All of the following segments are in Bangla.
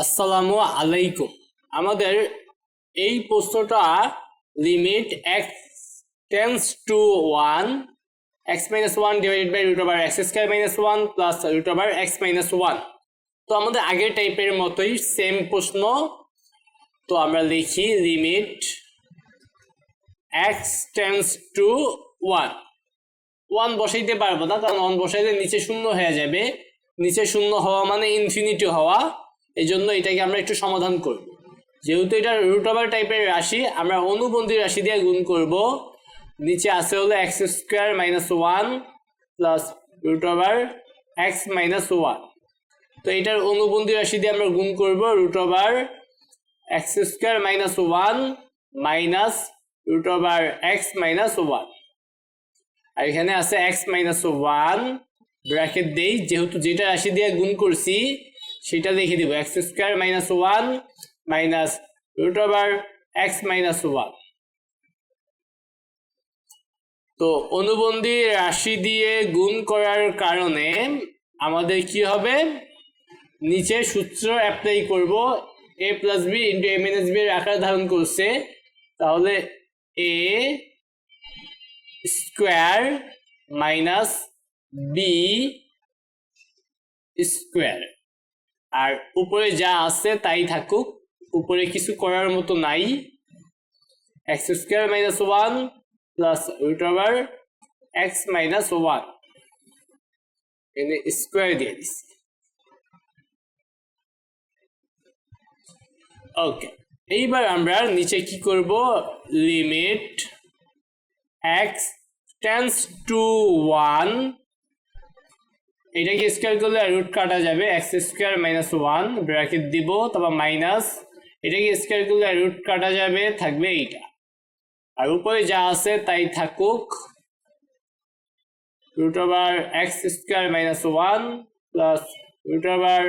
আসসালামু আলাইকুম। আমাদের এই প্রশ্নটা limit x tends to one x minus one divided by root over x square minus one plus root over x minus one তো আমাদের আগের টাইপের মতোই সেম প্রশ্ন। তো আমরা লিখি limit x tends to one one বসাইতে পারব না, কারণ ওয়ান বসাইলে নিচে শূন্য হয়ে যাবে। নিচে শূন্য হওয়া মানে ইনফিনিটি হওয়া। এই জন্য এটাকে আমরা একটু সমাধান করব। যেহেতু এটা রুট ওভার টাইপের রাশি, আমরা অনুবন্ধী রাশি দিয়ে গুণ করব। নিচে আছে হলো x square minus one plus root over x minus one তো এটার অনুবন্ধী রাশি দিয়ে আমরা গুণ করব root over x square minus one minus root over x minus one আর এখানে আছে এক্স মাইনাস ওয়ান ব্র্যাকেট দেই। যেহেতু যেটা রাশি দিয়ে গুণ করছি সেটা লিখে দিব x square minus one minus root over x minus one তো অনুবন্ধী রাশি দিয়ে গুণ করার কারণে আমাদের কি হবে? নিচে সূত্র অ্যাপ্লাই করব a plus b into a minus b এর আকার ধারণ করছে। তাহলে a square minus b square আর উপরে যা আছে তাই থাকুক। উপরে কিছু করার মতো নাই। X square minus one plus root over x minus one এনে স্কোয়ার দিয়ে দিচ্ছি ওকে এইবার আমরা নিচে কি করব? Limit x tends to one এটাকে স্কোয়ার করলে রুট কাটা যাবে x square minus one bracket দিব, তারপর মাইনাস এটাকে স্কোয়ার করলে রুট কাটা যাবে, থাকবে এইটা। আর উপরে যা আছে তাই থাকুক। Root over x square minus one plus root over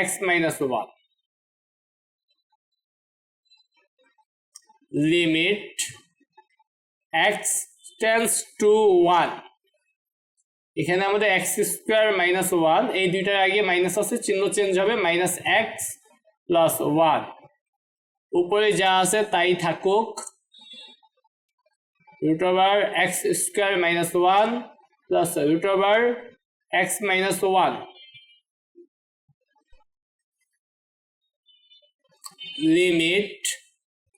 x minus one limit x tends to one এখানে আমাদের এক্স স্কোয়ার মাইনাস ওয়ান এই দুইটার আগে মাইনাস আছে, চিহ্ন চেঞ্জ হবে মাইনাস এক্স প্লাস ওয়ান উপরে যা আছে তাই থাকুক। Root over x square minus one plus root over x minus one limit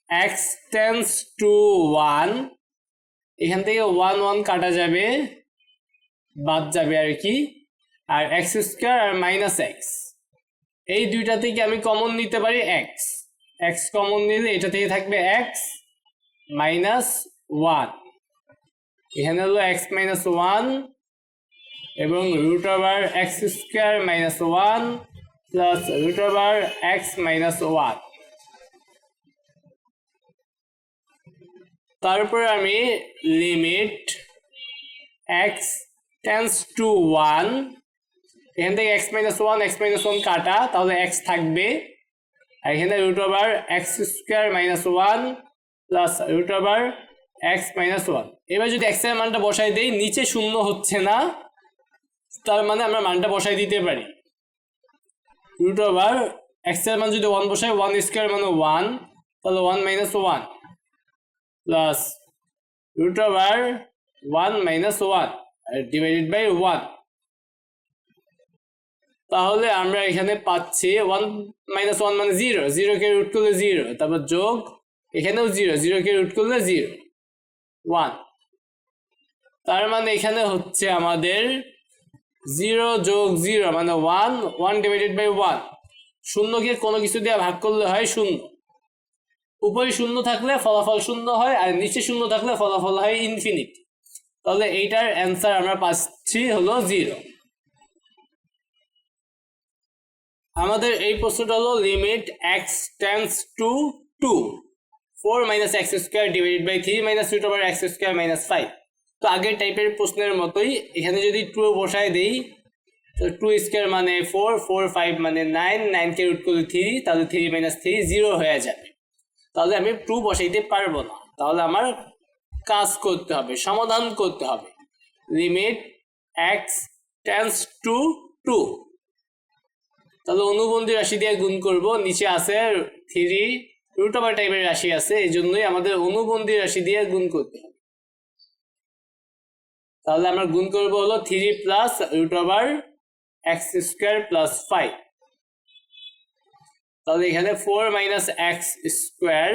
x tends to one এখান থেকে ওয়ান ওয়ান কাটা যাবে। বাদ যাবে আর কি। আর এক্স স্কোয়ার আর মাইনাস এক্স এই দুইটা থেকে আমি কমন নিতে পারি এক্স এক্স কমন নিলে এটা থেকে থাকবে এক্স মাইনাস ওয়ান এখানে হলো এক্স মাইনাস ওয়ান এবং root over x square minus one plus root over x minus one তারপরে আমি limit x tends to one এখান থেকে x minus one x minus one কাটা, তাহলে এক্স থাকবে। আর এখানে root over x square minus one plus root over x minus one এবার যদি এক্সের মানটা বসাই দেই, নিচে শূন্য হচ্ছে না, তার মানে আমরা মানটা বসাই দিতে পারি। রুট ওভার এক্সের মান যদি ওয়ান বসাই ওয়ান স্কোয়ার মানে ওয়ান তাহলে one minus one plus root over one minus one divided by one তাহলে আমরা এখানে পাচ্ছি ওয়ান মাইনাস ওয়ান মানে জিরো জিরো কে রুট করলে জিরো তারপর যোগ, এখানেও জিরো জিরো কে রুট করলে জিরো ওয়ান তার মানে এখানে হচ্ছে আমাদের জিরো যোগ জিরো মানে one one divided by one শূন্যকে কোনো কিছু দিয়ে ভাগ করলে হয় শূন্য। উপরে শূন্য থাকলে ফলাফল শূন্য হয় আর নিচে শূন্য থাকলে ফলাফল হয় ইনফিনিটি তাহলে এইটার অ্যান্সার আমরা পাচ্ছি হলো জিরো আমাদের এই প্রশ্নটা হলো limit x tends to two four minus x square divided by three minus root over x square minus five তো আগের টাইপের প্রশ্নের মতোই এখানে যদি টু বসায় দেই, তো টু স্কোয়ার মানে ফোর ফোর ফাইভ মানে নাইন নাইনকে রুট করলে থ্রি তাহলে থ্রি মাইনাস থ্রি জিরো হয়ে যাবে। তাহলে আমি টু বসাইতে পারব না। তাহলে আমার কাজ করতে হবে, সমাধান করতে হবে। Limit x tends to two two অনুবন্ধী রাশি দিয়ে গুণ করব, নিচে আছে থ্রি রুট টাইপের রাশি আছে এই জন্যই আমাদের অনুবন্ধী রাশি দিয়ে গুণ করতে হবে। তাহলে আমরা গুণ করব হলো three plus root x square plus five তাহলে এখানে ফোর মাইনাস এক্স স্কোয়ার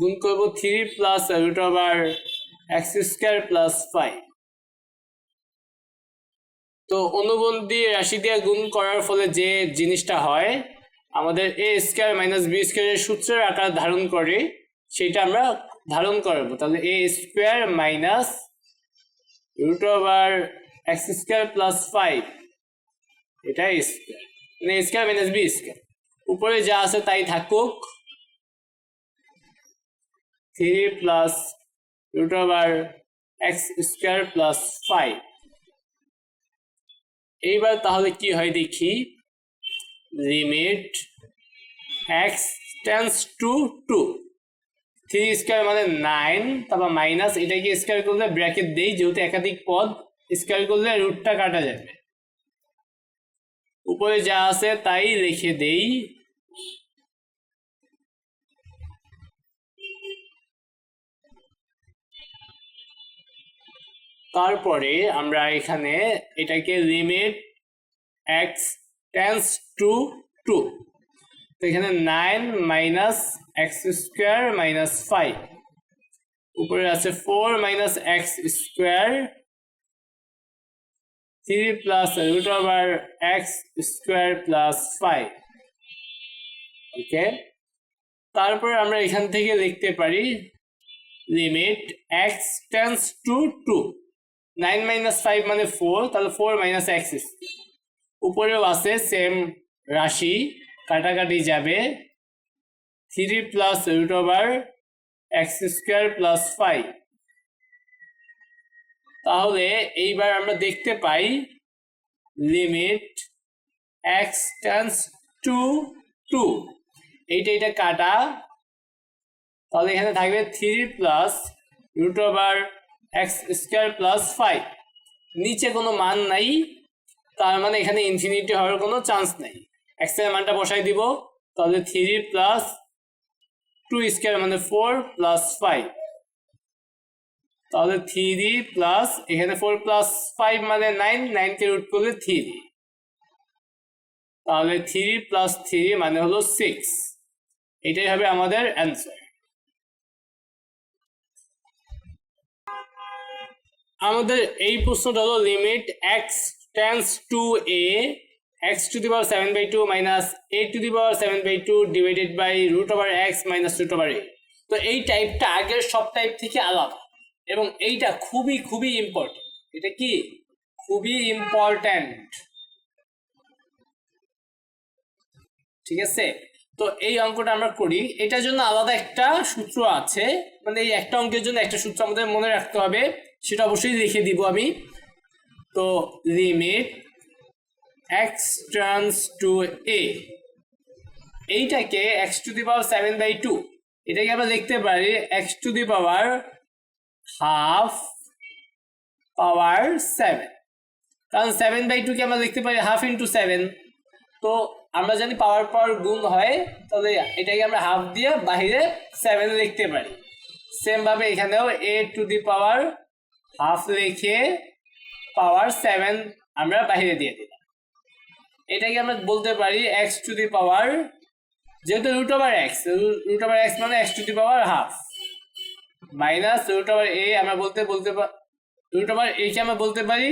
গুণ করব three plus root over x square plus five তো অনুবন্ধী রাশি দিয়ে গুণ করার ফলে যে জিনিসটা হয়, আমাদের এ স্কোয়ার মাইনাস বি স্কোয়ারের সূত্রের আকার ধারণ করে, সেটা আমরা ধারণ করব। তাহলে A square minus root over x square plus five এটা স্কোয়ার মানে স্কোয়ার মাইনাস বি স্কোয়ার উপরে যা আছে তাই থাকুক। Three plus root over x square plus five এইবার তাহলে কি হয় দেখি? Limit x tends to two three square মানে নাইন তারপর মাইনাস এটাকে স্কোয়ার করলে ব্র্যাকেট দেই, যেহেতু একাধিক পদ স্কোয়ার করলে রুটটা কাটা যাবে। উপরে যা আছে তাই লিখে দেই তারপরে আমরা এখানে এটাকে limit x tends to two two এখানে nine minus x square minus five উপরে আছে four minus x square three plus root over x square plus five okay তারপরে আমরা এখান থেকে লিখতে পারি limit x tends to two two nine five মানে ফোর তাহলে ফোর মাইনাস এক্স উপরেও আছে সেম রাশি, কাটাকাটি যাবে three plus root over x square plus five তাহলে এইবার আমরা দেখতে পাই limit x tends to two two এটা কাটা, তাহলে এখানে থাকবে three plus root over x square plus five নিচে কোনো মান নাই, তার মানে এখানে ইনফিনিটি হওয়ার কোনো চান্স নেই। এক্সের মানটা বসাই দিব, তাহলে থ্রি প্লাস টু স্কোয়ার মানে ফোর প্লাস ফাইভ তাহলে থ্রি প্লাস এখানে ফোর প্লাস ফাইভ মানে নাইন নাইনকে রুট করলে থ্রি তাহলে থ্রি প্লাস থ্রি মানে হলো সিক্স এটাই হবে আমাদের অ্যান্সার আমাদের এই প্রশ্নটা হলো limit x tends to a x to the power seven by two minus a to the power seven by two divided by root over x minus root over a তো এই টাইপটা আগের সব টাইপ থেকে আলাদা। এবং এইটা খুবই খুবই ইম্পর্টেন্ট এটা কি? খুবই ইম্পর্ট্যান্ট ঠিক আছে? তো এই অঙ্কটা আমরা করি। এটার জন্য আলাদা একটা সূত্র আছে। মানে এই একটা অঙ্কের জন্য একটা সূত্র আমাদের মনে রাখতে হবে। সেটা অবশ্যই লিখে দিব আমি। তো limit x turns to a এইটাকে x to the power seven by two এটাকে আমরা লিখতে পারি x to the power half power seven কারণ সেভেন বাই টুকে আমরা লিখতে পারি হাফ ইন্টু সেভেন তো আমরা জানি পাওয়ার পাওয়ার গুণ হয়, তাহলে এটাকে আমরা হাফ দিয়ে বাহিরে সেভেন লিখতে পারি। সেমভাবে এখানেও এ টু দি পাওয়ার হাফ লিখে পাওয়ার সেভেন আমরা বাহিরে দিয়ে দিলাম। এটাকে আমরা বলতে পারি এক্স টু দি পাওয়ার যেহেতু root over x root over x মানে x to the power half minus root over a আমরা বলতে বলতে রুট ওভার এ কে আমরা বলতে পারি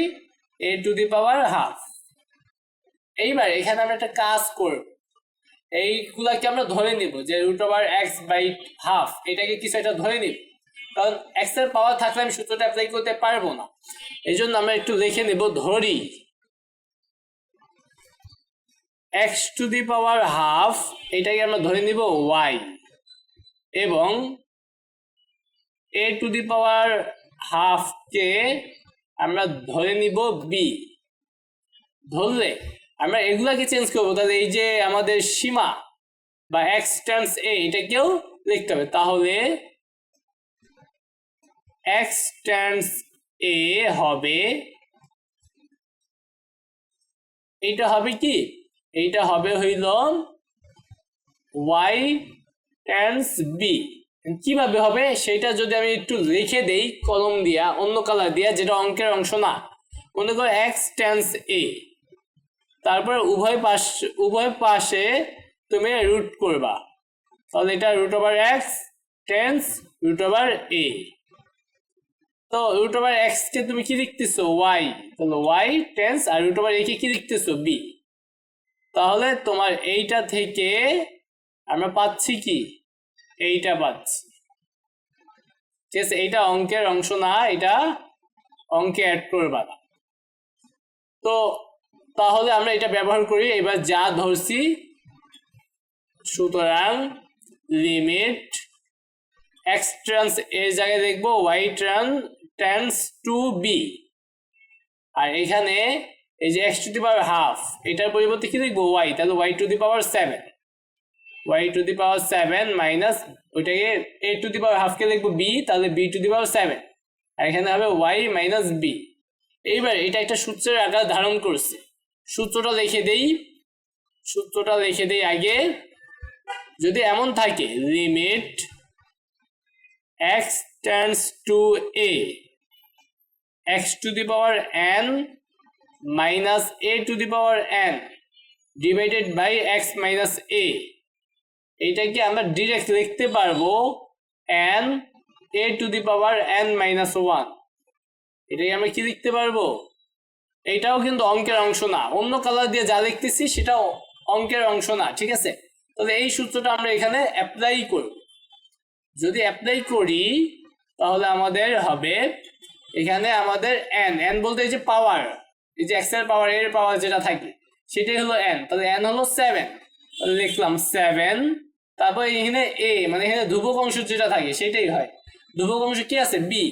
এ টু দি পাওয়ার হাফ এইবার এখানে আমরা একটা কাজ করব। এইগুলাকে আমরা ধরে নিব যে root over x by half এটাকে কিছু একটা ধরে নিব। কারণ এক্সের পাওয়ার থাকলে আমি সূত্রটা অ্যাপ্লাই করতে পারব না। এই জন্য আমরা একটু লিখে নেব, ধরি। X to the power half এটাকে আমরা ধরে নিব ওয়াই এবং এ টু দি পাওয়ার হাফকে আমরা ধরে নিব বি ধরলে আমরা এগুলাকে চেঞ্জ করব, তাহলে এই যে আমাদের সীমা বা এক্স টেন্স এ এটাকেও লিখতে হবে। তাহলে এক্স টেন্স এ হবে এটা হবে কি? এইটা হবে হইল ওয়াই টেন্স বি কীভাবে হবে? সেটা যদি আমি একটু লিখে দেই, কলম দিয়া, অন্য কালার দিয়া, যেটা অঙ্কের অংশ না। মনে করো এক্স টেন্স এ তারপর উভয় পাশ, উভয় পাশে তুমি রুট করবা। তাহলে এটা root over x tends root over a তো রুট ওভার এক্স কে তুমি কি লিখতেছো? ওয়াই। তাহলে ওয়াই টেন্স আর রুট ওভার এ কে কি লিখতেছো? বি। তাহলে তোমার এইটা থেকে আমরা পাচ্ছি কি? এইটা পাচ্ছি। ঠিক আছে, এইটা অঙ্কের অংশ না, এটা অঙ্কে অ্যাড করবা। না তো তাহলে আমরা এটা ব্যবহার করি, এবার যা ধরছি, সুতরাং লিমিট এক্স ট্রান্স এর জায়গায় দেখব Y tran trans to B আর এখানে এই যে x to the power half এটার পরিবর্তে কি দেখব? ওয়াই তাহলে Y to the power seven Y to the power seven minus ওইটাকে এ টু দি পাওয়ার হাফকে লিখব বি তাহলে B to the power seven আর এখানে হবে ওয়াই মাইনাস বি এইবার এটা একটা সূত্রের আকার ধারণ করছে। সূত্রটা লিখে দেই। সূত্রটা লিখে দেই আগে। যদি এমন থাকে limit x tends to a x to the power n minus a to the power n divided by x minus a এইটাকে আমরা ডিরেক্ট লিখতে পারব n a to the power n minus one এটাকে আমরা কি লিখতে পারব? এটাও কিন্তু অঙ্কের অংশ না। অন্য কালার দিয়ে যা লিখতেছি সেটাও অঙ্কের অংশ না, ঠিক আছে? তাহলে এই সূত্রটা আমরা এখানে অ্যাপ্লাই করব। যদি অ্যাপ্লাই করি, তাহলে আমাদের হবে, এখানে আমাদের এন এন বলতে এই যে পাওয়ার এই যে এক্সেল পাওয়ার এর পাওয়ার যেটা থাকে, সেটাই হলো এন তাহলে এন হলো সেভেন লিখলাম সেভেন তারপর এখানে এ মানে এখানে ধ্রুবক অংশ যেটা থাকে, সেটাই হয়, ধ্রুবক অংশ কি আছে? বি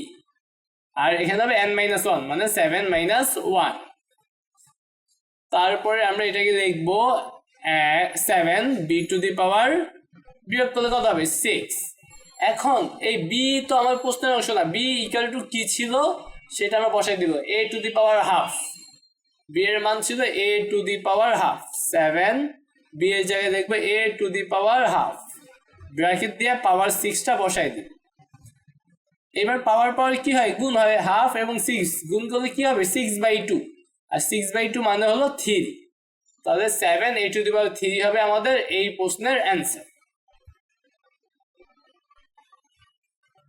আর এখানে হবে এন মাইনাস ওয়ান মানে সেভেন মাইনাস ওয়ান তারপরে আমরা এটাকে লিখব seven B to the power বিয়োগ করলে কত হবে? সিক্স এখন, এই বি তো আমার প্রশ্নের অংশ না। বি ইকাল টু কি ছিল? সেটা আমরা বসাই দিব। A to the power half B এর মান ছিল a to the power half seven B এর জায়গায় দেখবে a to the power half bracket দিয়ে পাওয়ার সিক্সটা বসাই দিই। এবার পাওয়ার পাওয়ার কি হয়? গুণ হয় হাফ এবং সিক্স গুণ করলে কি হবে? সিক্স বাই টু আর সিক্স বাই টু মানে হলো থ্রি তাহলে seven a to the power three হবে আমাদের এই প্রশ্নের অ্যান্সার